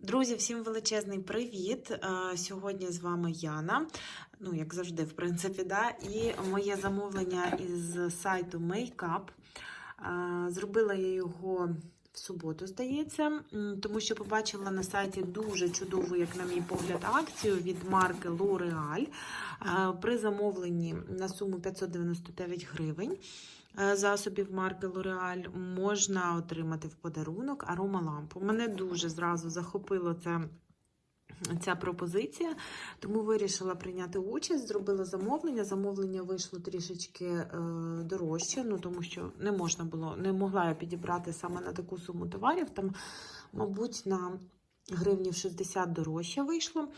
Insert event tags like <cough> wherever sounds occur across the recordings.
Друзі, всім величезний привіт! Е, Сьогодні з вами Яна. Ну, як завжди, в принципі, да. І моє замовлення із сайту Makeup. Е, Зробила я його в суботу, здається, тому що побачила на сайті дуже чудову, як на мій погляд, акцію від марки L'Oreal Е, при замовленні на суму 599 гривень. Е, Засобів марки L'Oreal можна отримати в подарунок аромалампу. Мене дуже зразу захопило це. Ця пропозиція, тому вирішила прийняти участь, зробила замовлення. Замовлення вийшло трішечки е, дорожче, ну тому що не можна було, не могла я підібрати саме на таку суму товарів. Там, мабуть, на гривнів 60 дорожче вийшло.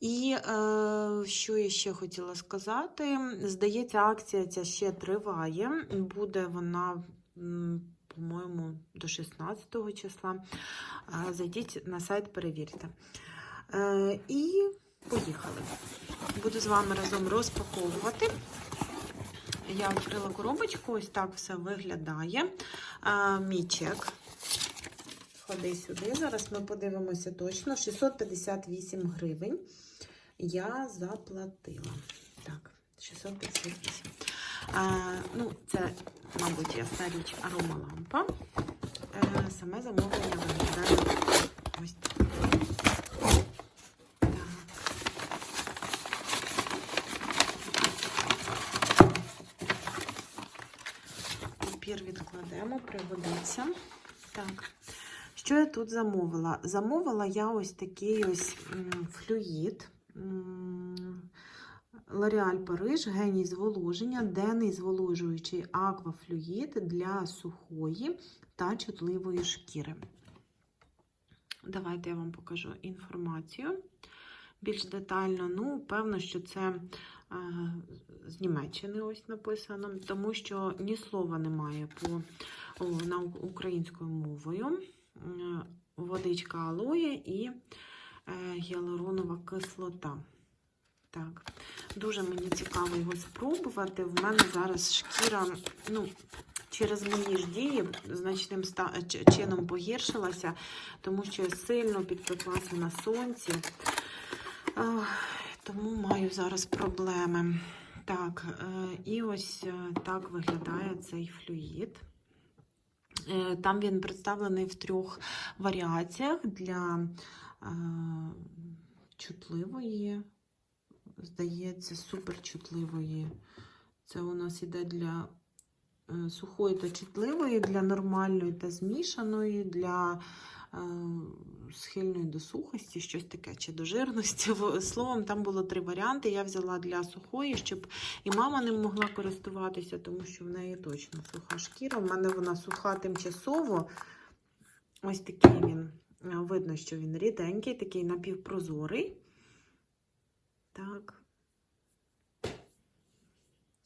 І е, що я ще хотіла сказати? Здається, акція ця ще триває. Буде вона. По-моєму, до 16 числа. Е, Зайдіть на сайт, перевірте. Е, І поїхали. Буду з вами разом розпаковувати. Я відкрила коробочку, ось так все виглядає. Е, Мій чек. Ходи сюди. Зараз ми подивимося точно. 658 гривень я заплатила. Так, 658. Е, ну, це, мабуть, ясна річ аромалампа. Е, саме замовлення виглядає ось так. Папір відкладемо, пригодиться. Так. Що я тут замовила? Замовила я ось такий ось флюїд. L'Oréal Париж, геній зволоження, денний зволожуючий аквафлюїд для сухої та чутливої шкіри. Давайте я вам покажу інформацію більш детально. Ну, певно, що це е, з Німеччини ось написано, тому що ні слова немає по, о, на українською мовою. Водичка алоє і е, гіалуронова кислота. Так, дуже мені цікаво його спробувати. В мене зараз шкіра, ну, через мої ж дії значним чином погіршилася, тому що я сильно підпеклася на сонці. Тому маю зараз проблеми. Так, е, і ось е, так виглядає цей флюїд. Е, Там він представлений в трьох варіаціях для е, чутливої, здається, суперчутливої. Це у нас іде для е, сухої та чутливої, для нормальної та змішаної, для схильної до сухості, щось таке, чи до жирності. Словом, там було три варіанти. Я взяла для сухої, щоб і мама ним могла користуватися, тому що в неї точно суха шкіра. У мене вона суха тимчасово. Ось такий він. Видно, що він ріденький, такий напівпрозорий. Так.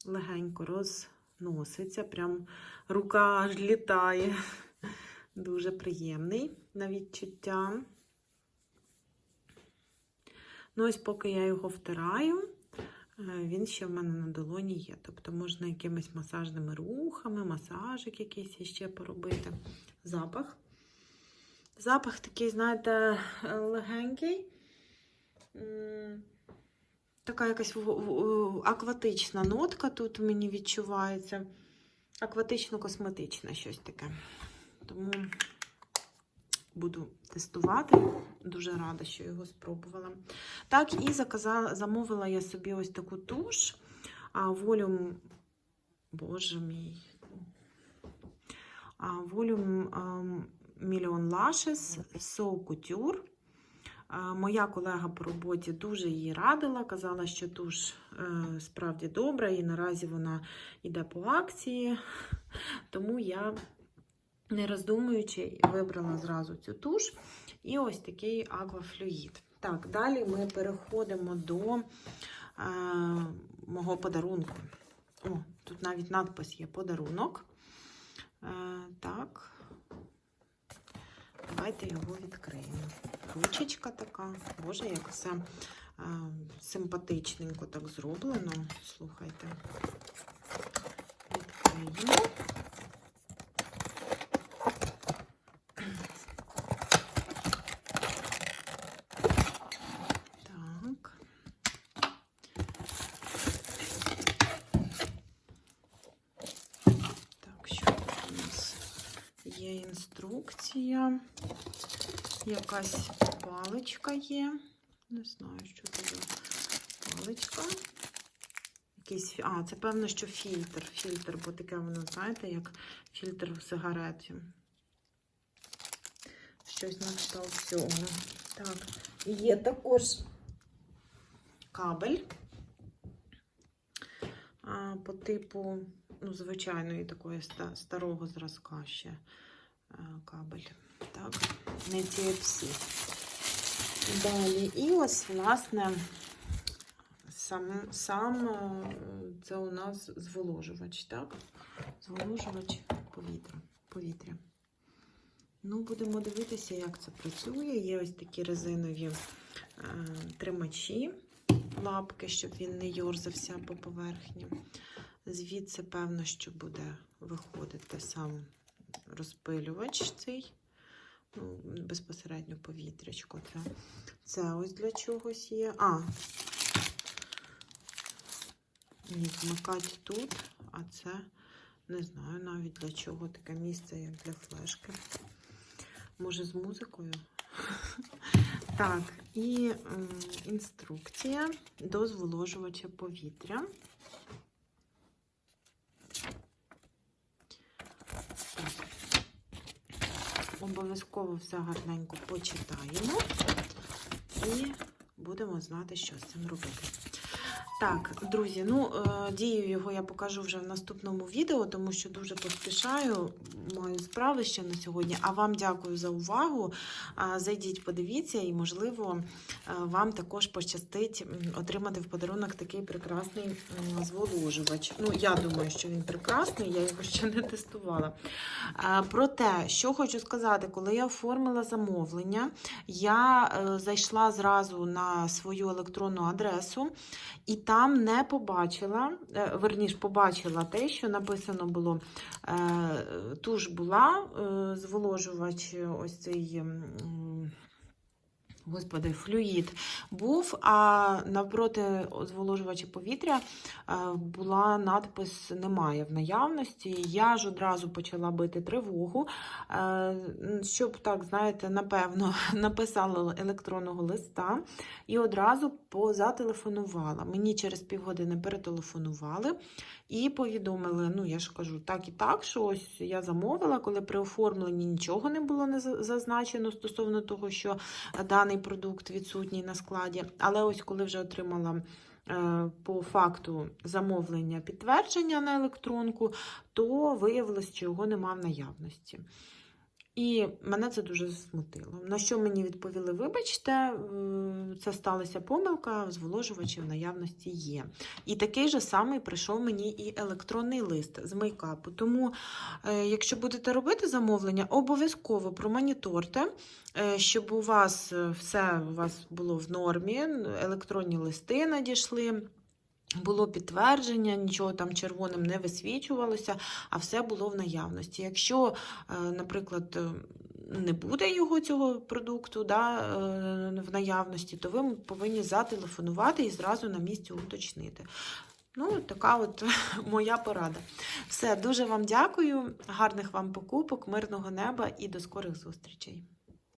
Легенько розноситься, прям рука аж літає. Дуже приємний на відчуття. Ну, ось поки я його втираю, е, він ще в мене на долоні є. Тобто можна якимись масажними рухами, масажик якийсь ще поробити. Запах. Запах такий, знаєте, легенький. Така якась акватична нотка тут мені відчувається. Акватично-косметичне щось таке. Тому буду тестувати. Дуже рада, що його спробувала. Так, і заказала, замовила я собі ось таку туш. А волюм, боже мій. А, волюм Million Lashes So Couture. Моя колега по роботі дуже її радила, казала, що туш е, справді добра, і наразі вона йде по акції. Тому я, не роздумуючи, вибрала зразу цю туш і ось такий аквафлюїд. Так, далі ми переходимо до е, мого подарунку. О, тут навіть надпис є подарунок. Е, так. Давайте його відкриємо. Ручечка така. Боже, як все е, симпатичненько так зроблено. Слухайте. Відкриємо. Інструкція. Якась паличка є. Не знаю, що це за паличка. Якийсь, а, це певно, що фільтр. Фільтр, бо таке воно, знаєте, як фільтр в сигареті. Щось на кшталт цього. Так, є також кабель по типу, ну, звичайної такої старого зразка ще кабель. Так, не TFC. Далі, і ось, власне, сам, сам е, це у нас зволожувач, так? Зволожувач повітря. повітря. Ну, будемо дивитися, як це працює. Є ось такі резинові е, тримачі, лапки, щоб він не йорзався по поверхні. Звідси, певно, що буде виходити сам розпилювач цей. Ну, безпосередньо повітрячко. Це, це ось для чогось є. А, ні, вмикати тут, а це не знаю навіть для чого таке місце, як для флешки. Може, з музикою? <laughs> Так, і інструкція до зволожувача повітря. Обов'язково все гарненько почитаємо і будемо знати, що з цим робити. Так, друзі, ну е, дію його я покажу вже в наступному відео, тому що дуже поспішаю. Маю справи ще на сьогодні. А вам дякую за увагу. Зайдіть, подивіться, і, можливо, е, вам також пощастить отримати в подарунок такий прекрасний зволожувач. Ну, я думаю, що він прекрасний, я його ще не тестувала. Проте, що хочу сказати, коли я оформила замовлення, я е, зайшла зразу на свою електронну адресу. І там не побачила, е, верніш, побачила те, що написано було. е, Туш була, е, зволожувач, ось цей. Господи, флюїд був, а навпроти зволожувача повітря е, була надпис Немає в наявності. Я ж одразу почала бити тривогу, е, щоб так, знаєте, напевно, <laughs> написала електронного листа і одразу позателефонувала. Мені через півгодини перетелефонували і повідомили: ну, я ж кажу, так і так, що ось я замовила, коли при оформленні нічого не було зазначено стосовно того, що даний продукт відсутній на складі. Але ось коли вже отримала. е, По факту замовлення підтвердження на електронку, то виявилось, що його нема в наявності. І мене це дуже засмутило. На що мені відповіли: вибачте, це сталася помилка, зволожувачі наявності є. І такий же самий прийшов мені і електронний лист з мейкапу. Тому, е, якщо будете робити замовлення, обов'язково промоніторте, е, щоб у вас е, все у вас було в нормі, електронні листи надійшли. Було підтвердження, нічого там червоним не висвічувалося, а все було в наявності. Якщо, е, наприклад, е, не буде його цього продукту да, е, в наявності, то ви повинні зателефонувати і зразу на місці уточнити. Ну, така от <laughs> моя порада. Все, дуже вам дякую, гарних вам покупок, мирного неба і до скорих зустрічей.